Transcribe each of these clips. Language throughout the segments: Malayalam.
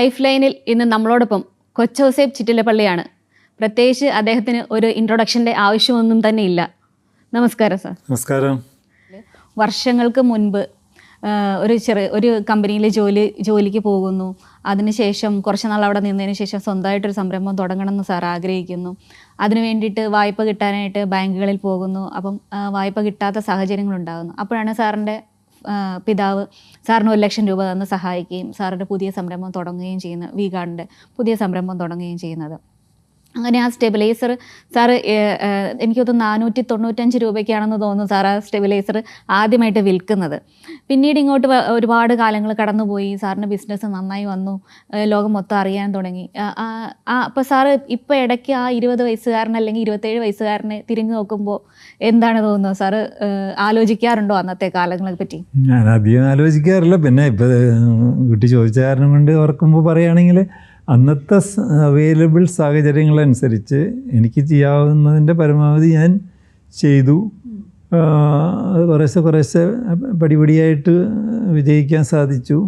ലൈഫ് ലൈനിൽ ഇന്ന് നമ്മളോടൊപ്പം കൊച്ചോസേബ് ചിറ്റിലപ്പള്ളിയാണ്. പ്രത്യേകിച്ച് അദ്ദേഹത്തിന് ഒരു ഇൻട്രൊഡക്ഷന്റെ ആവശ്യമൊന്നും തന്നെ ഇല്ല. നമസ്കാരം സാർ. നമസ്കാരം. വർഷങ്ങൾക്ക് മുൻപ് ഒരു ചെറിയ ഒരു കമ്പനിയിൽ ജോലി ജോലിക്ക് പോകുന്നു. അതിനുശേഷം കുറച്ച് നാൾ അവിടെ നിന്നതിന് ശേഷം സ്വന്തമായിട്ടൊരു സംരംഭം തുടങ്ങണമെന്ന് സാർ ആഗ്രഹിക്കുന്നു. അതിനു വേണ്ടിയിട്ട് വായ്പ കിട്ടാനായിട്ട് ബാങ്കുകളിൽ പോകുന്നു. അപ്പം വായ്പ കിട്ടാത്ത സാഹചര്യങ്ങളുണ്ടാകുന്നു. അപ്പോഴാണ് സാറിന്റെ പിതാവ് സാറിന് ഒരു ലക്ഷം രൂപ തന്ന് സഹായിക്കുകയും സാറിന്റെ പുതിയ സംരംഭം തുടങ്ങുകയും ചെയ്യുന്ന വി ഗാർഡിന്റെ പുതിയ സംരംഭം തുടങ്ങുകയും ചെയ്യുന്നത്. അങ്ങനെ ആ സ്റ്റെബിലൈസർ സാർ എനിക്ക് തോന്നുന്നു നാനൂറ്റി തൊണ്ണൂറ്റഞ്ച് രൂപയ്ക്കാണെന്ന് തോന്നുന്നു സാർ ആ സ്റ്റെബിലൈസർ ആദ്യമായിട്ട് വിൽക്കുന്നത്. പിന്നീട് ഇങ്ങോട്ട് ഒരുപാട് കാലങ്ങൾ കടന്നുപോയി സാറിന് ബിസിനസ് നന്നായി വന്നു ലോകം മൊത്തം അറിയാൻ തുടങ്ങി. അപ്പോൾ സാറ് ഇപ്പോൾ ഇടയ്ക്ക് ആ ഇരുപത് വയസ്സുകാരൻ അല്ലെങ്കിൽ ഇരുപത്തേഴ് വയസ്സുകാരനെ തിരിഞ്ഞു നോക്കുമ്പോൾ എന്താണ് തോന്നുന്നത് സാറ് ആലോചിക്കാറുണ്ടോ അന്നത്തെ കാലങ്ങളെ പറ്റി? ഞാൻ അധികം ആലോചിക്കാറില്ല. പിന്നെ ഇപ്പം കുട്ടി ചോദിച്ച കാരണം കൊണ്ട് ഓർക്കുമ്പോൾ പറയുകയാണെങ്കിൽ അന്നത്തെ അവൈലബിൾ സാഹചര്യങ്ങളനുസരിച്ച് എനിക്ക് ചെയ്യാവുന്നതിന്റെ പരമാവധി ഞാൻ ചെയ്തു. കുറേശ്ശെ കുറേശ്ശെ പടിപടിയായിട്ട് വിജയിക്കാൻ സാധിച്ചു.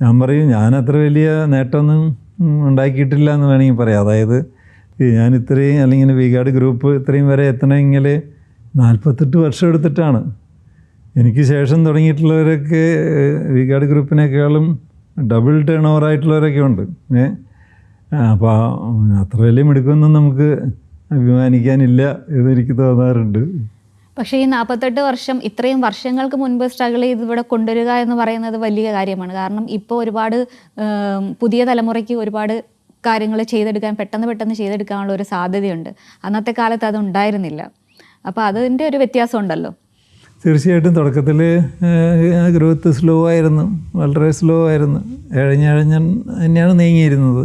ഞാൻ പറയും ഞാൻ അത്ര വലിയ നേട്ടമൊന്നും ഉണ്ടാക്കിയിട്ടില്ല എന്ന് വേണമെങ്കിൽ പറയാം. അതായത് ഞാൻ ഇത്രയും അല്ലെങ്കിൽ വികാട് ഗ്രൂപ്പ് ഇത്രയും വരെ എത്തണമെങ്കിൽ നാൽപ്പത്തെട്ട് വർഷം എടുത്തിട്ടാണ്. എനിക്ക് ശേഷം തുടങ്ങിയിട്ടുള്ളവരൊക്കെ വികാട് ഗ്രൂപ്പിനേക്കാളും ഡബിൾ ടേൺ ഓവർ ആയിട്ടുള്ളവരൊക്കെ ഉണ്ട്. ഏ അപ്പോൾ അത്ര വലിയ മിടുക്കൊന്നും നമുക്ക് അഭിമാനിക്കാനില്ല എന്നെനിക്ക് തോന്നാറുണ്ട്. പക്ഷേ ഈ നാൽപ്പത്തെട്ട് വർഷം ഇത്രയും വർഷങ്ങൾക്ക് മുൻപ് സ്ട്രഗിൾ ചെയ്ത് ഇവിടെ കൊണ്ടുവരിക എന്ന് പറയുന്നത് വലിയ കാര്യമാണ്. കാരണം ഇപ്പോൾ ഒരുപാട് പുതിയ തലമുറയ്ക്ക് ഒരുപാട് കാര്യങ്ങൾ ചെയ്തെടുക്കാൻ പെട്ടെന്ന് പെട്ടെന്ന് ചെയ്തെടുക്കാനുള്ള ഒരു സാധ്യതയുണ്ട്. അന്നത്തെ കാലത്ത് അത് ഉണ്ടായിരുന്നില്ല. അപ്പോൾ അതിന്റെ ഒരു വ്യത്യാസം ഉണ്ടല്ലോ. തീർച്ചയായിട്ടും തുടക്കത്തിൽ ഗ്രോത്ത് സ്ലോ ആയിരുന്നു വളരെ സ്ലോ ആയിരുന്നു. ഇഴഞ്ഞഴഞ്ഞ തന്നെയാണ് നീങ്ങിയിരുന്നത്.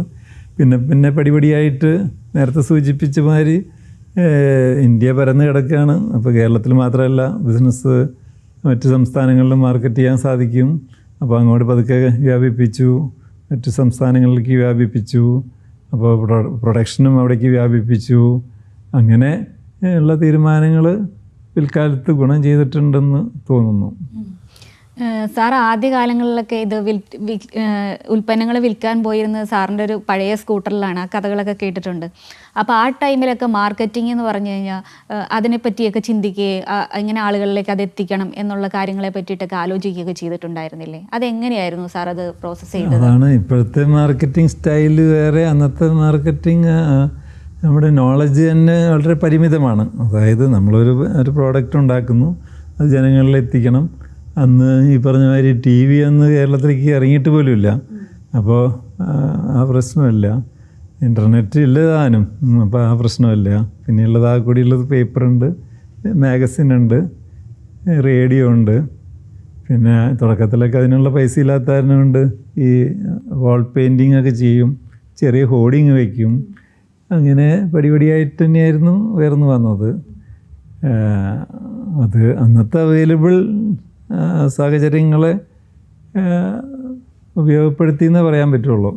പിന്നെ പിന്നെ പടിപടിയായിട്ട് നേരത്തെ സൂചിപ്പിച്ച മാതിരി ഇന്ത്യ പരന്ന് കിടക്കുകയാണ്. അപ്പോൾ കേരളത്തിൽ മാത്രമല്ല ബിസിനസ് മറ്റ് സംസ്ഥാനങ്ങളിലും മാർക്കറ്റ് ചെയ്യാൻ സാധിക്കും. അപ്പോൾ അങ്ങോട്ട് പതുക്കെ വ്യാപിപ്പിച്ചു. മറ്റ് സംസ്ഥാനങ്ങളിലേക്ക് വ്യാപിപ്പിച്ചു. അപ്പോൾ പ്രൊഡക്ഷനും അവിടേക്ക് വ്യാപിപ്പിച്ചു. അങ്ങനെ ഉള്ള തീരുമാനങ്ങൾ പിൽക്കാലത്ത് ഗുണം ചെയ്തിട്ടുണ്ടെന്ന് തോന്നുന്നു. സാർ ആദ്യ കാലങ്ങളിലൊക്കെ ഇത് വിൽ ഉൽപ്പന്നങ്ങൾ വിൽക്കാൻ പോയിരുന്നത് സാറിന്റെ ഒരു പഴയ സ്കൂട്ടറിലാണ് ആ കഥകളൊക്കെ കേട്ടിട്ടുണ്ട്. അപ്പോൾ ആ ടൈമിലൊക്കെ മാർക്കറ്റിംഗ് എന്ന് പറഞ്ഞു കഴിഞ്ഞാൽ അതിനെപ്പറ്റിയൊക്കെ ചിന്തിക്കുകയും എങ്ങനെ ആളുകളിലേക്ക് അത് എത്തിക്കണം എന്നുള്ള കാര്യങ്ങളെ പറ്റിയിട്ടൊക്കെ ആലോചിക്കുകയൊക്കെ ചെയ്തിട്ടുണ്ടായിരുന്നില്ലേ? അതെങ്ങനെയായിരുന്നു സാർ അത് പ്രോസസ്സ് ചെയ്തത്? അതാണ് ഇപ്പോഴത്തെ മാർക്കറ്റിംഗ് സ്റ്റൈൽ വേറെ അന്നത്തെ മാർക്കറ്റിംഗ് നമ്മുടെ നോളജ് തന്നെ വളരെ പരിമിതമാണ്. അതായത് നമ്മളൊരു ഒരു പ്രോഡക്റ്റ് ഉണ്ടാക്കുന്നു അത് ജനങ്ങളിൽ എത്തിക്കണം. അന്ന് ഈ പറഞ്ഞ മാതിരി ടി വി അന്ന് കേരളത്തിലേക്ക് ഇറങ്ങിയിട്ട് പോലുമില്ല. അപ്പോൾ ആ പ്രശ്നമില്ല. ഇന്റർനെറ്റ് ഇല്ല താനും അപ്പോൾ ആ പ്രശ്നമില്ല. പിന്നെയുള്ളത് ആ കൂടിയുള്ളത് പേപ്പറുണ്ട് മാഗസിൻ ഉണ്ട് റേഡിയോ ഉണ്ട് പിന്നെ തുടക്കത്തിലൊക്കെ അതിനുള്ള പൈസ ഇല്ലാത്ത കാരണമുണ്ട് ഈ വാൾ പെയിന്റിങ് ഒക്കെ ചെയ്യും. ചെറിയ ഹോർഡിങ് വയ്ക്കും അങ്ങനെ പടിപടിയായിട്ട് തന്നെയായിരുന്നു ഉയർന്നു വന്നത്. അത് അന്നത്തെ അവൈലബിൾ സാഹചര്യങ്ങളെ ഉപയോഗപ്പെടുത്തി എന്ന് പറയാൻ പറ്റുള്ളൂ.